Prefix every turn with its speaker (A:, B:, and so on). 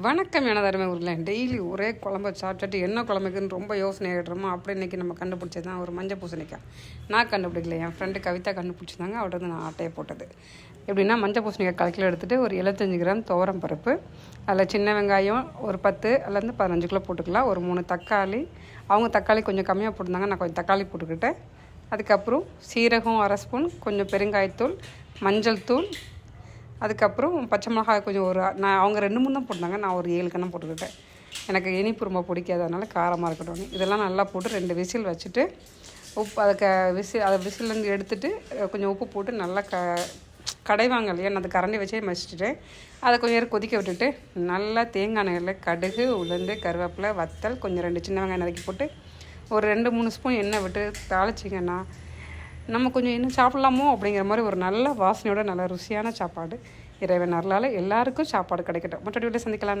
A: வணக்கம் எனதருமை ஊரில் டெய்லி ஒரே குழம்ப சாப்பிட்டுட்டு என்ன குழம்புக்குன்னு ரொம்ப யோசனை ஆகிடுறோமோ அப்படி இன்றைக்கி நம்ம கண்டுபிடிச்சது தான் ஒரு மஞ்சள் பூசணிக்காய். நான் கண்டுபிடிக்கல. என் ஃப்ரெண்டு கவிதா கண்டுபிடிச்சிருந்தாங்க. அவட்ட வந்து நான் ஆட்டையை போட்டது. எப்படின்னா மஞ்சள் பூசணிக்காய் கலக்கில் எடுத்துகிட்டு ஒரு எழுபத்தஞ்சி கிராம் துவரம் பருப்பு அதில் சின்ன வெங்காயம் ஒரு பத்து அதுலேருந்து பதினஞ்சு கிலோ போட்டுக்கலாம். ஒரு மூணு தக்காளி. அவங்க தக்காளி கொஞ்சம் கம்மியாக போட்டிருந்தாங்க. நான் கொஞ்சம் தக்காளி போட்டுக்கிட்டேன். அதுக்கப்புறம் சீரகம் அரை ஸ்பூன் கொஞ்சம் பெருங்காயத்தூள் மஞ்சள் தூள் அதுக்கப்புறம் பச்சை மிளகாய் கொஞ்சம் ஒரு நான் அவங்க ரெண்டு மூணு தான் போட்டாங்க நான் ஒரு ஏழு கண்ணம் போட்டுக்கிட்டேன். எனக்கு இனிப்பு ரொம்ப பிடிக்காதனால அதனால் காரமாக இருக்கட்டும். இதெல்லாம் நல்லா போட்டு ரெண்டு விசில் வச்சுட்டு உப்பு அதுக்கு விசில் அதை விசிலேருந்து எடுத்துட்டு கொஞ்சம் உப்பு போட்டு நல்லா க கடைவாங்க இல்லையா நான் அந்த கரண்டி வச்சே மசிச்சுட்டேன். அதை கொஞ்சம் நேரம் கொதிக்க விட்டுட்டு நல்லா தேங்காய் எண்ணெயில் கடுகு உளுந்து கருவேப்பிலை வத்தல் கொஞ்சம் ரெண்டு சின்ன வெங்காயம் நறுக்கி போட்டு ஒரு ரெண்டு மூணு ஸ்பூன் எண்ணெய் விட்டு தாளிச்சிங்கன்னா நம்ம கொஞ்சம் இன்னும் சாப்பிட்லாமோ அப்படிங்கிற மாதிரி ஒரு நல்ல வாசனையோட நல்ல ருசியான சாப்பாடு. இறைவன் அருளால் எல்லாருக்கும் சாப்பாடு கிடைக்கட்டும். மற்றபடி வீட்டில் சந்திக்கலாம்.